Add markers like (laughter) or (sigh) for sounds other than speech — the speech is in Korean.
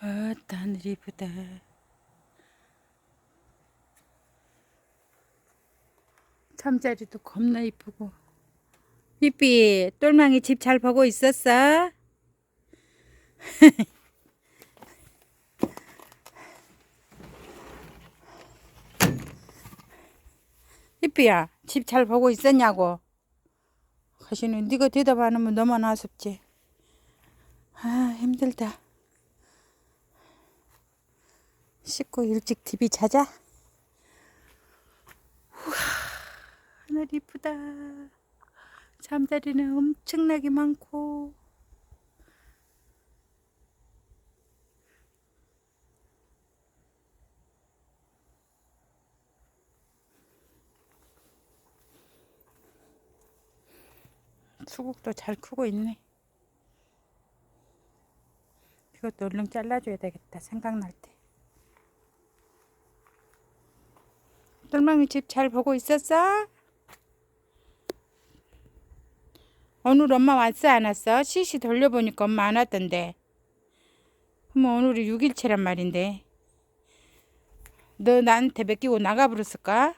아따 하늘 이쁘다 잠자리도 겁나 이쁘고. 삐삐 똘망이 집 잘 보고 있었어? (laughs) 삐삐야 집 잘 보고 있었냐고? 가시는 네가 대답 안 하면 너만 아쉽지. 아 힘들다 씻고 일찍 TV 자자. 우와 하늘 이쁘다. 잠자리는 엄청나게 많고. 수국도 잘 크고 있네. 이것도 얼른 잘라줘야 되겠다 생각날 때 똘망이 집 잘 보고 있었어? 오늘 엄마 왔어 안 왔어? 시시 돌려보니까 엄마 안 왔던데 그럼 오늘이 6일째란 말인데 너 나한테 맡기고 나가버렸을까?